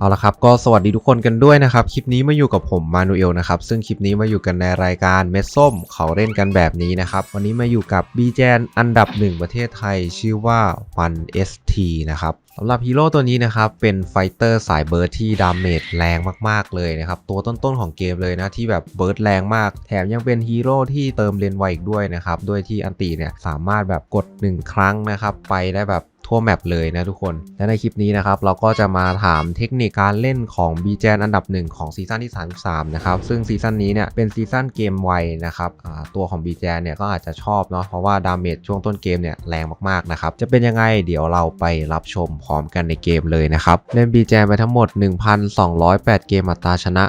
เอาละครับก็สวัสดีทุกคนกันด้วยนะครับ คลิปนี้มาอยู่กับผมมานูเอลนะครับ ซึ่งคลิปนี้มาอยู่กันในรายการเม็ดส้มเขาเล่นกันแบบนี้นะครับ วันนี้มาอยู่กับ b ีแจนอันดับหนึ่งประเทศไทยชื่อว่าฟัน ST นะครับสำหรับฮีโร่ตัวนี้นะครับ เป็นไฟเตอร์สายเบิร์ดที่ดาเมจแรงมากๆเลยนะครับ ตัวต้นๆของเกมเลยนะ ที่แบบเบิร์ดแรงมาก แถมยังเป็นฮีโร่ที่เติมเลนไวอีกด้วยนะครับ ด้วยที่อันตีเนี่ยสามารถแบบกด 1 ครั้งนะครับ ไปได้แบบ ทั่วแมปเลยนะทุกคน และในคลิปนี้นะครับเราก็จะมาถามเทคนิคการเล่นของ b ีแจนอันดับหนึ่งของซีซั่นที่ 33 นะครับ ซึ่งซีซั่นนี้เนี่ยเป็นซีซั่นเกมไวนะครับตัวของ b ีแจนเนี่ยก็อาจจะชอบเนาะเพราะว่าดาเมจช่วงต้นเกมเนี่ยแรงมากๆนะครับจะเป็นยังไงเดี๋ยวเราไปรับชมพร้อมกันในเกมเลยนะครับเล่น b ีแจนไปทั้งหมด 1,208 เกมอัตราชนะ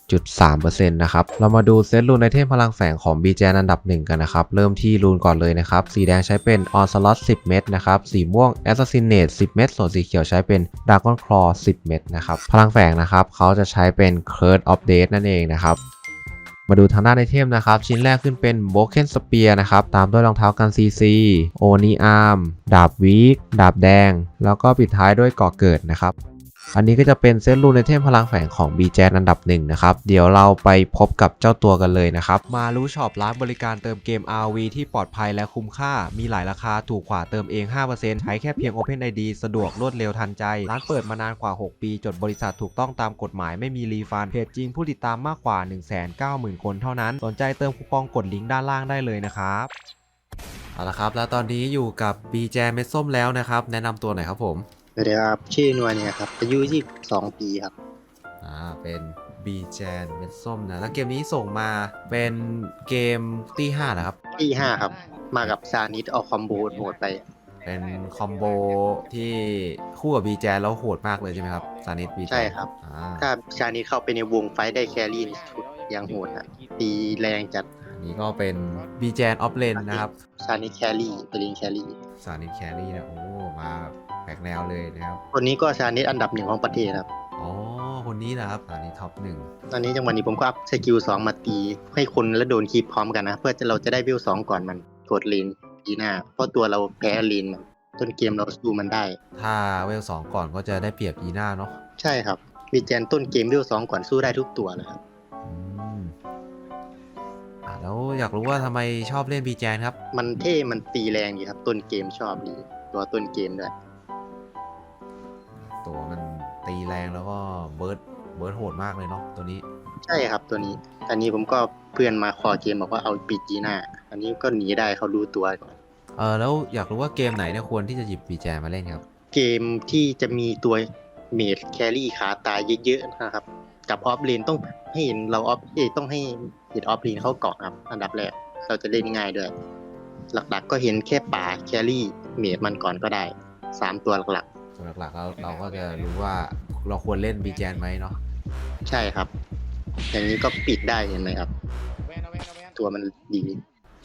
57.3%นะครับเรามาดูเซตรูนไอเทมพลังแฝงของ b ีแจนอันดับหนึ่งกันนะครับเริ่มที่รูนก่อนเลยนะครับสีแดงใช้เป็น on slot 10 เม็ดนะครับสีม่วง assassinate 10 เม็ด ส่วนสีเขียวใช้เป็น dragon claw 10 เม็ดนะครับ พลังแฝงนะครับเขาจะใช้เป็น curse of death นั่นเองนะครับมาดูทางด้านไอเทมนะครับ ชิ้นแรกขึ้นเป็น Broken Spear นะครับ ตามด้วยรองเท้ากัน CC โอนีอาร์มดาบวีกดาบแดง แล้วก็ปิดท้ายด้วยก่อเกิดนะครับ อันนี้ก็จะเป็นเซตรูนไอเทมพลังแฝงของ b ีแจนอันดับหนึ่งนะครับ เดี๋ยวเราไปพบกับเจ้าตัวกันเลยนะครับ มารู้ช็อปร้านบริการเติมเกม RV ที่ปลอดภัยและคุ้มค่า มีหลายราคาถูกกว่าเติมเอง 5%ใช้แค่เพียง Open ID สะดวกรวดเร็วทันใจ ร้านเปิดมานานกว่า 6 ปี จดบริษัทถูกต้องตามกฎหมายไม่มีรีฟันเพจจริงผู้ติดตามมากกว่า 190,000 คนเท่านั้น สนใจเติมคูปองกดลิงก์ด้านล่างได้เลยนะครับเอาละครับ แล้วตอนนี้อยู่กับ b ีแจเม็ดส้มแล้วนะครับ แนะนำตัวหน่อยครับผม สวัสดีครับชื่อนวลเนี่ยครับอายุ22 ปีครับ อ่า เป็น B ีแจนเม็ดส้มนะ แล้วเกมนี้ส่งมาเป็นเกมตีห้าเหรอครับที่5ครับ มากับซานิสเอาคอมโบโหดไป เป็นคอมโบที่คู่กับ B ีแจนแล้วโหดมากเลยใช่ไหมครับซานิส B ีแจนใช่ครับ อ่าถ้าซานิสเข้าไปในวงไฟท์ได้แครี่นี่สุดยังโหดอะตีแรงจัดอั นนี้ก็เป็น B ีแจนออฟเลนนะครับซานิสแครี่ไปลิงแครี่ซานิสแครี่นะโอ้มาแปลกแนวเลยนะครับ คนนี้ก็ซานิสอันดับหนึ่งของประเทศครับ อ๋อ คนนี้นะครับอันนี้ท็อปหนึ่งตอนนี้จังหวะนี้ผมก็อัพสกิลสองมาตี ให้คนแล้วโดนคีบพร้อมกันนะ เพื่อจะเราจะได้วิวสองก่อนมันกดเลนดีหน้า เพราะตัวเราแพ้เลนมันต้นเกมเราสู้มันได้ ถ้าเวลสองก่อนก็จะได้เปรียบยีน่าเนาะใช่ครับมีแจนต้นเกมวิวสองก่อนสู้ได้ทุกตัวเลยครับอืมอ่า แล้วอยากรู้ว่าทำไมชอบเล่น B ีแจนครับ มันเท่มันตีแรงดีครับ ต้นเกมชอบดี ตัวต้นเกมด้วย ตัวมันตีแรงแล้วก็เบิร์ดเบิร์ดโหดมากเลยเนาะตัวนี้ ใช่ครับตัวนี้ อันนี้ผมก็เพื่อนมาคอเกมบอกว่าเอาปีจีน่าอันนี้ก็หนีได้เขารู้ตัวก่อน เออแล้วอยากรู้ว่าเกมไหนเนี่ยควรที่จะหยิบ B ีแจนมาเล่นครับ เกมที่จะมีตัวเมดแครี่ขาตายเยอะๆนะครับ กับออฟเลนต้องให้เห็นเราออฟเอยต้องให้ เห็นออฟเลนเข้าเกาะครับ อันดับแรก เราจะเล่นง่ายด้วย หลักๆก็เห็นแค่ป่าแครี่เมดมันก่อนก็ได้สามตัวหลักส่วนหลักๆแล้วเราก็จะรู้ว่าเราควรเล่น B ีแจนไหมเนาะๆใช่ครับ อย่างนี้ก็ปิดได้เห็นไหมครับ ตัวมันดี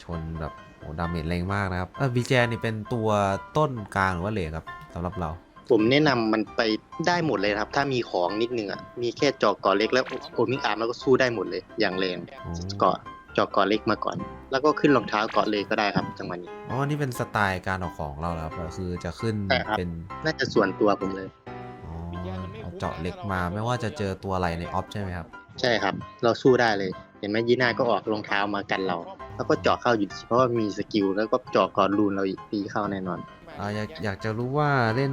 ชนแบบโอ้ดาเมจแรงมากนะครับเออ B ีแจนนี่เป็นตัวต้นกลางหรือว่าเหลกครับสำหรับเรา ผมแนะนำมันไปได้หมดเลยครับ ถ้ามีของนิดนึงอะมีแค่จอกเกาะเล็กแล้วโอมิงอาร์มแล้วก็สู้ได้หมดเลยอย่างแรงอ๋อเกาะจอกเกาะเล็กมาก่อน แล้วก็ขึ้นรองเท้าเกาะเลยก็ได้ครับจังหวะนี้อ๋อนี่เป็นสไตล์การออกของเราแล้วครับก็คือจะขึ้นใช่ครับเป็นน่าจะส่วนตัวผมเลยอ๋อเอาเจาะเล็กมาไม่ว่าจะเจอตัวอะไรในออฟใช่ไหมครับใช่ครับ เราสู้ได้เลย เห็นไหมยีน่าก็ออกรองเท้ามากันเรา แล้วก็เจาะเข้าอยู่ดีเพราะว่ามีสกิลแล้วก็เจาะก่อนรูนเราอีกตีเข้าแน่นอน อ่าอยากอยากจะรู้ว่าเล่น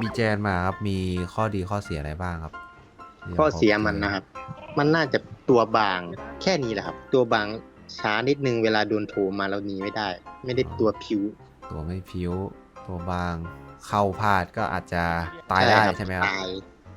บีแจนมาครับมีข้อดีข้อเสียอะไรบ้างครับข้อเสียมันนะครับ มันน่าจะตัวบางแค่นี้แหละครับ ตัวบางช้านิดนึงเวลาโดนโถมมาเราหนีไม่ได้ ไม่ได้ตัวผิว ตัวไม่พิ้วตัวบางเข้าพลาดก็อาจจะตายได้ใช่ไหมครับตาย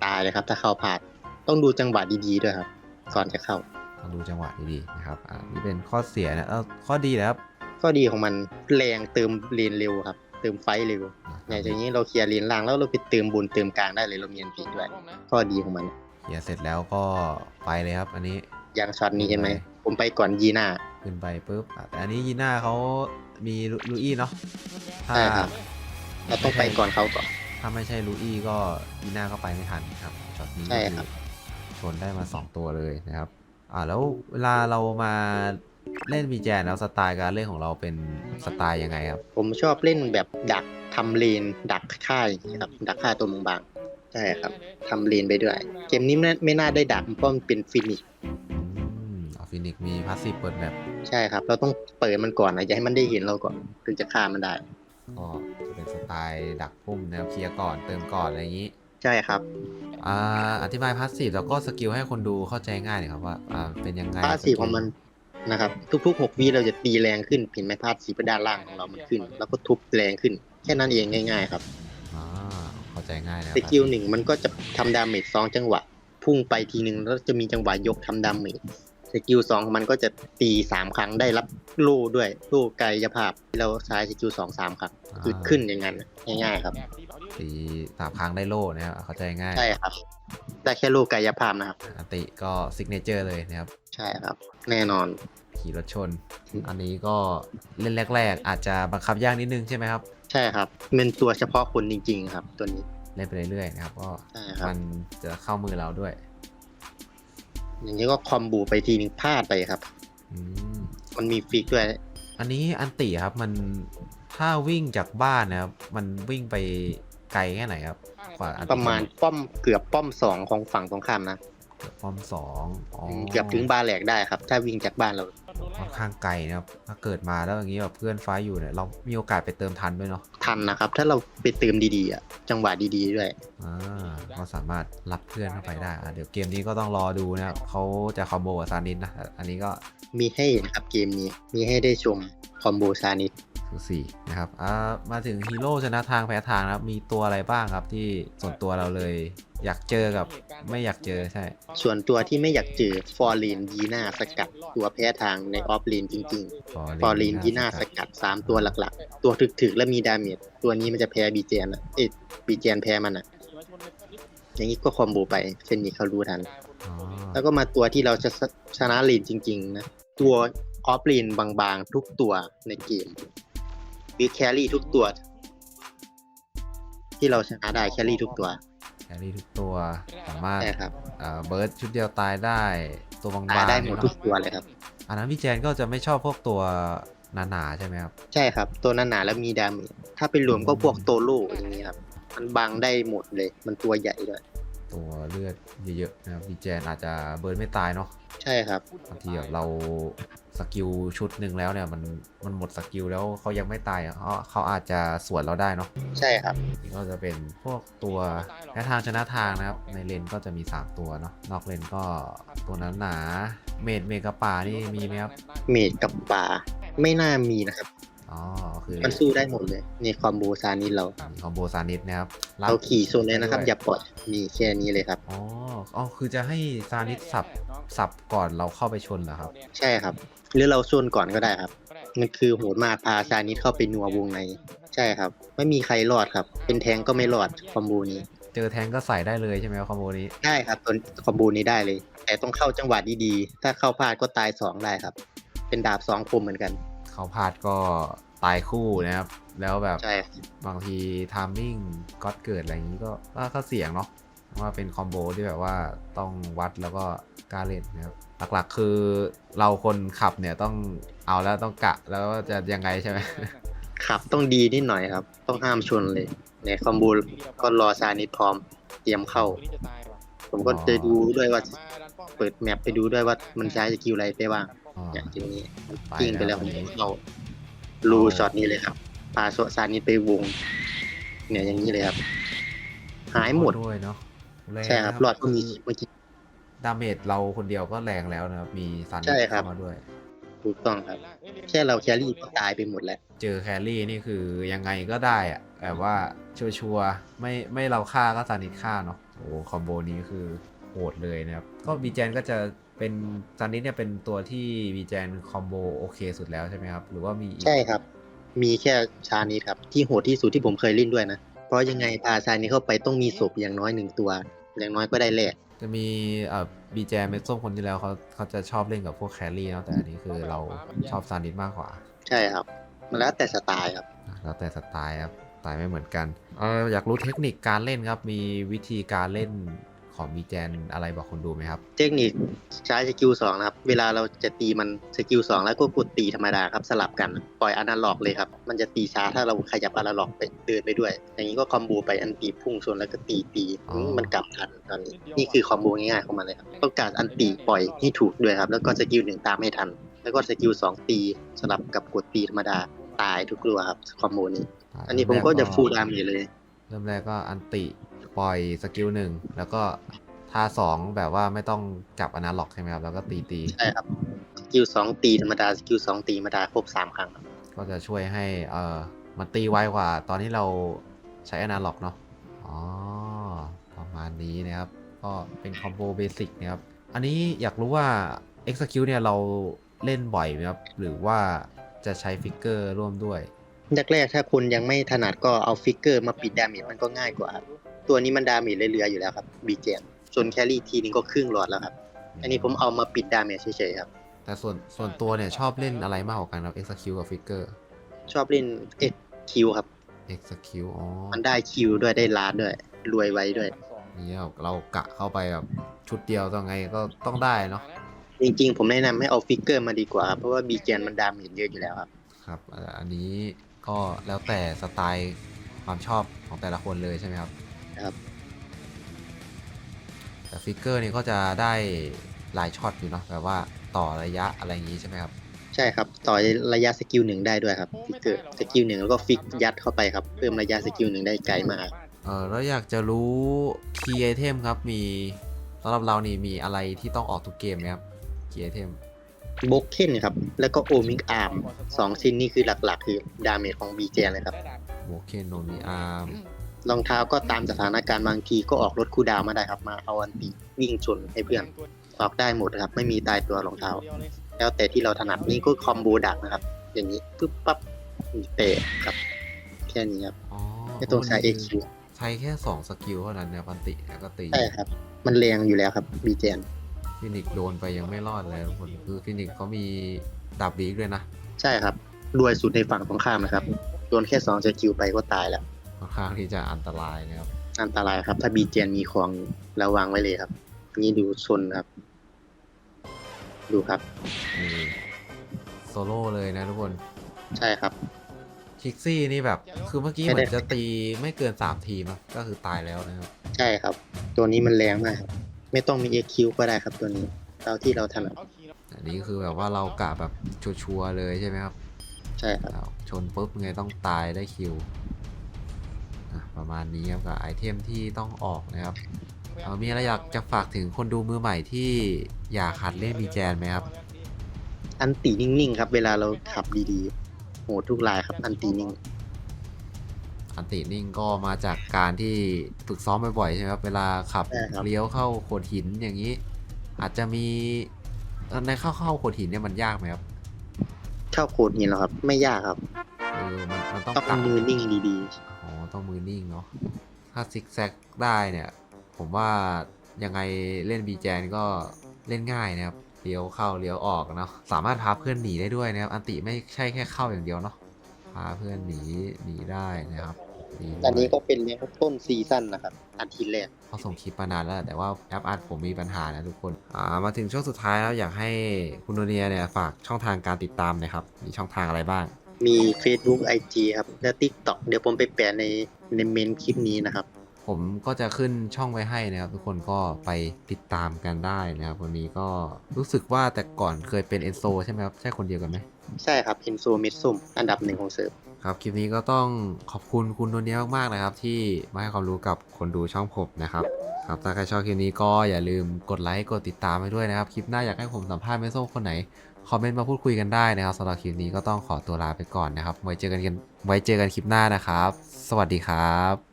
ตายเลยครับ ถ้าเข้าพลาดต้องดูจังหวะดีๆด้วยครับก่อนจะเข้าต้องดูจังหวะดีๆนะครับอ่านี่เป็นข้อเสียนะเออข้อดีนะครับ ข้อดีของมันแรงเติมเลนเร็วครับ เติมไฟท์เร็วอย่างอย่างนี้เราเคลียร์เลนล่างแล้วเราไปเติมบนเติมกลางได้เลยเรามีอันตีด้วยข้อดีของมันเคลียร์เสร็จแล้วก็ไปเลยครับ อันนี้อย่างช็อตนี้เห็นไหมผมไปก่อนยีน่าขึ้นไปปุ๊บอะแต่อันนี้ยีน่าเขามีลูลูอี้เนาะถ้าใช่ครับเราต้องไปก่อนเขาก่อน ถ้าไม่ใช่ลูอี้ก็ยีน่าก็ไปไม่ทันครับช็อตนี้ใช่ครับ ชนได้มา2ตัวเลยนะครับ อ่าแล้วเวลาเรามา เล่นบีแจนแล้วสไตล์การเล่นของเราเป็นสไตล์ยังไงครับ ผมชอบเล่นแบบดักทำเลน ดักค่ายครับดักค่ายตัวบางใช่ครับทำเลนไปด้วย เกมนี้ไม่ไม่น่าได้ดักเพราะมันเป็นฟินิชอืมเอาฟินิกมีพาสซีฟเปิดแบบใช่ครับ เราต้องเปิดมันก่อนนะอย่าให้มันได้เห็นเราก่อนถึงจะฆ่ามันได้ ก็จะเป็นสไตล์ดักพุ่มแนวเคลียร์ก่อนเติมก่อนอะไรอย่างนี้ ใช่ครับ อ่าอธิบายพาสซีฟแล้วก็สกิลให้คนดูเข้าใจง่ายหน่อยครับว่าอ่าเป็นยังไง พาสซีฟของมัน นะครับทุกๆหกวิเราจะตีแรงขึ้นเห็นไหมพาสซีฟด้านล่างของเรามันขึ้น แล้วก็ทุบแรงขึ้น แค่นั้นเองง่าย ๆ ครับอ่าเข้าใจง่ายนะสกิลหนึ่งมันก็จะทำดาเมจสองจังหวะ พุ่งไปทีหนึ่งแล้วจะมีจังหวะยกทำดาเมจสกิลสองมันก็จะตีสามครั้งได้รับโล่ด้วยโล่กายภาพเราใช้สกิลสองสามครั้งคือขึ้นอย่างนั้นง่ายๆครับตีสามครั้งได้โล่นะครับเข้าใจง่ายใช่ครับ ได้แค่โล่กายภาพนะครับอันติก็ซิกเนเจอร์เลยนะครับใช่ครับ แน่นอน ขี่รถชนอืมอันนี้ก็เล่นแรก ๆ อาจจะบังคับยากนิดนึงใช่ไหมครับ ใช่ครับ เป็นตัวเฉพาะคนจริง ๆ ครับ ตัวนี้เล่นไปเรื่อยๆนะครับก็ใช่ครับมันจะเข้ามือเราด้วย อย่างนี้ก็คอมบูไปทีนึงพลาดไปครับอืมมันมีฟิกด้วย อันนี้อันติครับมันถ้าวิ่งจากบ้านนะครับ มันวิ่งไปไกลแค่ไหนครับกว่าอันติประมาณป้อมเกือบป้อมสองของฝั่งตรงข้ามนะเกือบ ป้อมสองอ๋อเกือบถึงบาร์แหลกได้ครับ ถ้าวิ่งจากบ้านเรา ค่อนข้างไกลนะครับ ถ้าเกิดมาแล้วอย่างนี้แบบเพื่อนไฟท์อยู่เนี่ยเรามีโอกาสไปเติมทันด้วยเนาะทันนะครับ ถ้าเราไปเติมดีๆอะจังหวะดีๆด้วย อ่าก็สามารถรับเพื่อนเข้าไปได้อะเดี๋ยวเกมนี้ก็ต้องรอดูนะครับเขาจะคอมโบกับซานิสนะ อันนี้ก็มีให้เห็นครับเกมนี้ มีให้ได้ชมคอมโบซานิส สูสีนะครับอ่ามาถึงฮีโร่ชนะทางแพ้ทางนะครับมีตัวอะไรบ้างครับที่ส่วนตัวเราเลย อยากเจอกับไม่อยากเจอใช่ ส่วนตัวที่ไม่อยากเจอฟอร์เรนยีน่าสกัด ตัวแพ้ทางในออฟเลนจริงๆ ฟอร์เรนยีน่าสกัด 3 ตัวหลักๆ ตัวถึกๆ และมีดาเมจตัวนี้มันจะแพ้บีเจนอะเอ๊ะบีเจนแพ้มันอะอย่างนี้ก็คอมโบไปเช่นนี้เขารู้ทันอ๋อแล้วก็มาตัวที่เราจะชนะเลนจริง ๆ นะ ตัวออฟเลนบางๆ ทุกตัวในเกม หรือแครี่ทุกตัว ที่เราชนะได้แครี่ทุกตัว แครี่ทุกตัวสามารถใช่ครับ เอ่อเบิร์ดชุดเดียวตายได้ตัวบางตายๆได้หมดทุกเนตัวอะเลยครับ อันนั้นพี่แจนก็จะไม่ชอบพวกตัวหนาๆใช่ไหมครับ ใช่ครับ ตัวนั้นหนาแล้วมีดาเมจถ้าเป็นรวมก็พวกโตโร่อย่างนี้ครับ มันบังได้หมดเลย มันตัวใหญ่ด้วย ตัวเลือดเยอะๆนะครับพี่แจนอาจจะเบิร์ดไม่ตายเนาะใช่ครับบางทีแบบเราสกิลชุดหนึ่งแล้วเนี่ยมันมันหมดสกิลแล้วเขายังไม่ตายอะเขาเขาอาจจะสวนเราได้เนาะใช่ครับนี่ก็จะเป็นพวกตัวแพ้ทางชนะทางนะครับ ในเลนก็จะมี 3 ตัวเนาะนอกเลนก็ตัวนั้นหนาเมดเมกะป่านี่มีไหมครับเมจกับป่าไม่น่ามีนะครับ อ๋อคือมันสู้ได้หมดเลยในคอมโบซานิสเรามีคอมโบซานิสนะครับบเราขี่โซนเลยนะครับด้วยอย่าปล่อยมีแค่นี้เลยครับอ๋ออ๋อคือจะให้ซานิสสับสับก่อนเราเข้าไปชนเหรอครับ ใช่ครับ หรือเราโซนก่อนก็ได้ครับมันคือโหดมากพาซานิสเข้าไปนัววงในใช่ครับ ไม่มีใครรอดครับ เป็นแทงก็ไม่รอดคอมโบนี้เจอแทงก็ใส่ได้เลยใช่ไหมครับคอมโบนี้ได้ครับตัวคอมโบนี้ได้เลย แต่ต้องเข้าจังหวะดีๆถ้าเข้าพลาดก็ตายสองได้ครับ เป็นดาบสองคมเหมือนกัน เขาพลาดก็ตายคู่นะครับ แล้วแบบใช่บางทีทามมิ่งก็เกิดอะไรอย่างนี้ก็ก็ก็เสี่ยงเนาะว่าเป็นคอมโบที่แบบว่าต้องวัดแล้วก็กล้าเล่นนะครับหลักๆคือเราคนขับเนี่ยต้องเอาแล้วต้องกะแล้วว่าจะยังไงใช่ไหมขับต้องดีนิดหน่อยครับ ต้องห้ามชนเลยในคอมโบก็รอซานิสพร้อมเตรียมเข้า ผมก็จะดูด้วยว่า เปิดแมปไปดูด้วยว่ามันใช้สกิลอะไรไปบ้าง อ๋ออย่างทีนี้ไปกิ้งไปแล้วนะผมวันนี้เข้ารูช็อตนี้เลยครับพาโซซานิสไปวง เนี่ยอย่างนี้เลยครับ หายหมดด้วยเนาะแงใช่ครับนะรอดก็มีเมื่อกี้ดาเมจเราคนเดียวก็แรงแล้วนะครับ มีซันใช่ครับเข้ามาด้วยถูกต้องครับ แค่เราแครี่ก็ตายไปหมดแล้ว เจอแครี่นี่คือยังไงก็ได้อะแบบว่าชัวร์ๆไม่ไม่เราฆ่าก็ซานิสฆ่าเนาะโอ้โหคอมโบนี้คือโหดเลยนะครับ ก็บีแจนก็จะ เป็นซานิสเนี่ยเป็นตัวที่บีแจนคอมโบโอเคสุดแล้วใช่ไหมครับ หรือว่ามีอีกใช่ครับ มีแค่ชานิสครับ ที่โหดที่สุดที่ผมเคยเล่นด้วยนะ เพราะยังไงพาชานิสเข้าไปต้องมีศพอย่างน้อยหนึ่งตัว อย่างน้อยก็ได้แลกจะมีเอ่อบีแจนเมดส้มคนที่แล้วเขาเขาจะชอบเล่นกับพวกแครี่เนาะแต่อันนี้คือเราชอบซานิสมากกว่า ใช่ครับ มันแล้วแต่สไตล์ครับ แล้วแต่สไตล์ครับสไตล์ไม่เหมือนกันเอออยากรู้เทคนิคการเล่นครับ มีวิธีการเล่น ขของบีแจนอะไรบอกคนดูไหมครับ เทคนิคใช้สกิลสองนะครับ เวลาเราจะตีมันสกิลสองแล้วก็กดตีธรรมดาครับสลับกันปล่อยอนาล็อกเลยครับ มันจะตีช้าถ้าเราขยับอนาล็อกไปเดินไปด้วย อย่างนี้ก็คอมโบไปอันตีพุ่งชนแล้วก็ตีตีอ๋อ มันกลับทันตอนนี้นี่คือคอมโบง่ายๆของมันเลยครับต้องการอันตีปล่อยให้ถูกด้วยครับ แล้วก็สกิลหนึ่งตามให้ทัน แล้วก็สกิลสองตีสลับกับกดตีธรรมดาตายทุกตัวครับคอมโบนี้ อันนี้ผมก็จะฟูลดาเมจเลย เริ่มแรกก็อันติ ปล่อยสกิลหนึ่งแล้วก็ท่าสองแบบว่าไม่ต้องจับอนาล็อกใช่ไหมครับ แล้วก็ตีตีใช่ครับสกิลสองตีธรรมดาสกิลสองตีธรรมดาครบสามครั้งครับก็จะช่วยให้เอ่อมันตีไวกว่า ตอนที่เราใช้อนาล็อกเนาะอ๋อประมาณนี้นะครับ ก็เป็นคอมโบเบสิกนะครับ อันนี้อยากรู้ว่า execute เนี่ยเราเล่นบ่อยไหมครับ หรือว่าจะใช้ฟิกเกอร์ร่วมด้วยแรกๆถ้าคุณยังไม่ถนัดก็เอาฟิกเกอร์มาปิดดาเมจมันก็ง่ายกว่าครับ ตัวนี้มันดาเมจเรื่อยๆอยู่แล้วครับบีเจนจนแครี่ทีนึงก็ครึ่งหลอดแล้วครับ อันนี้ผมเอามาปิดดาเมจเฉยๆครับ แต่ส่วนส่วนตัวเนี่ยชอบเล่นอะไรมากกว่ากันครับ execute กับฟิกเกอร์ชอบเล่นเอ็กคิวครับ execute อ๋อมันได้คิวด้วยได้ล้านด้วย รวยไว้ด้วยนี่เราเรากะเข้าไปแบบชุดเดียวต้องไงก็ต้องได้เนาะจริงๆ ผมแนะนำให้เอาฟิกเกอร์มาดีกว่าครับเพราะว่าบีเจนมันดาเมจเยอะอยู่แล้วครับ ครับอ่าอันนี้ก็แล้วแต่สไตล์ความชอบของแต่ละคนเลยใช่ไหมครับ ครับ แต่ฟิกเกอร์นี่ก็จะได้หลายช็อตอยู่เนาะแบบว่าต่อระยะอะไรอย่างนี้ใช่ไหมครับ ใช่ครับ ต่อระยะสกิลหนึ่งได้ด้วยครับฟิกเกอร์สกิลหนึ่งแล้วก็ฟิกยัดเข้าไปครับ เพิ่มระยะสกิลหนึ่งได้ไกลมากเออแล้วอยากจะรู้คีย์ไอเทมครับมีสำหรับเรานี่มีอะไรที่ต้องออกทุกเกมไหมครับคีย์ไอเทมโบกเคนครับ แล้วก็โอมิกอาร์มสองชิ้นนี้คือหลักๆ คือดาเมจของบีเจเลยครับโวเคนโนมีอาร์ม รองเท้าก็ตามสถานการณ์บางทีก็ออกรถคูลดาวน์มาได้ครับมาเอาอันตีวิ่งชนให้เพื่อนออกได้หมดครับ ไม่มีตายตัวรองเท้า แล้วแต่ที่เราถนัดนี่ก็คอมโบดักนะครับ อย่างนี้ปึ๊บปั๊บเตะครับ แค่นี้ครับอ๋อไม่ต้องใช้นี่ XQ คือใช้แค่สองสกิลเท่านั้นเนี่ยปันติแล้วก็ตีใช่ครับ มันแรงอยู่แล้วครับบีเจนฟินิกซ์โดนไปยังไม่รอดเลยทุกคนคือฟินิกซ์เขามีดับบีกด้วยนะ ใช่ครับรวยสุดในฝั่งตรงข้ามนะครับโดนแค่สองสกิลไปก็ตายแล้ว ค่อนข้างที่จะอันตรายนะครับ อันตรายครับ ถ้าบีเจนมีของระวังไว้เลยครับ นี่ดูชนครับ ดูครับนี่โซโล่เลยนะทุกคน ใช่ครับคิกซี่นี่แบบ คือเมื่อกี้ไม่เหได้มือนจะตีไม่เกิน3ทีมอะก็คือตายแล้วนะครับ ใช่ครับ ตัวนี้มันแรงมากครับไม่ต้องมี EQ ก็ได้ครับตัวนี้เราที่เราถนัดอันนี้คือแบบว่าเรากะแบบชัวร์ๆเลยใช่ไหมครับ ใช่ครับเอาชนปุ๊บไงต้องตายได้คิวอะ ประมาณนี้ครับกับไอเทมที่ต้องออกนะครับเอามีอะไรอยากจะฝากถึงคนดูมือใหม่ที่อยากหัดเล่นบีแจนไหมครับ อันตีนิ่งๆครับ เวลาเราขับดีๆ โหดทุกลายครับ อันตีนิ่ง อันตินิ่งก็มาจากการที่ฝึกซ้อมบ่อยๆใช่ไหมครับ เวลาขับใช่ครับ เลี้ยวเข้าโขดหินอย่างนี้ อาจจะมีเอ่อในเข้าเข้าโขดหินเนี่ยมันยากไหมครับ เข้าโคดหินแล้วครับ ไม่ยากครับเออมันมันต้องต้องกะมือนิ่งดีอ๋อต้องมือนิ่งเนาะถ้าซิกแซกได้เนี่ย ผมว่ายังไงเล่นบีแจนก็เล่นง่ายนะครับเลี้ยวเข้าเลี้ยวออกเนาะสามารถพาเพื่อนหนีได้ด้วยนะครับอันติไม่ใช่แค่เข้าอย่างเดียวเนาะพาเพื่อนหนีหนีได้นะครับดีด้วย ๆ อันนี้ก็เป็นเลี้ยงต้นซีซั่นนะครับ อันทีแรก เขาส่งคลิปมานานแล้ว แต่ว่าแอปอัดผมมีปัญหานะทุกคน อ่า มาถึงช่วงสุดท้ายแล้วอยากให้คุณโนเนียเนี่ยฝากช่องทางการติดตามหนะครับ มีช่องทางอะไรบ้าง มี Facebook IG ครับ และ TikTok เดี๋ยวผมไปแปะในในเมนคลิปนี้นะครับ ผมก็จะขึ้นช่องไว้ให้นะครับ ทุกคนก็ไปติดตามกันได้นะครับ วันนี้ก็รู้สึกว่าแต่ก่อนเคยเป็นเอนโซใช่ไหมครับ ใช่คนเดียวกันไหม ใช่ครับเอนโซเมดซุมอันดับหนึ่งของเซิร์ฟ ครับ คลิปนี้ก็ต้องขอบคุณคุณโนเนียมากๆนะครับ ที่มาให้ความรู้กับคนดูช่องผมนะครับครับถ้าใครชอบคลิปนี้ก็อย่าลืมกดไลค์กดติดตามให้ด้วยนะครับ คลิปหน้าอยากให้ผมสัมภาษณ์เมโซ่คนไหน คอมเมนต์มาพูดคุยกันได้นะครับสำหรับคลิปนี้ก็ต้องขอตัวลาไปก่อนนะครับ ไว้เจอกันไว้เจอกันคลิปหน้านะครับ สวัสดีครับ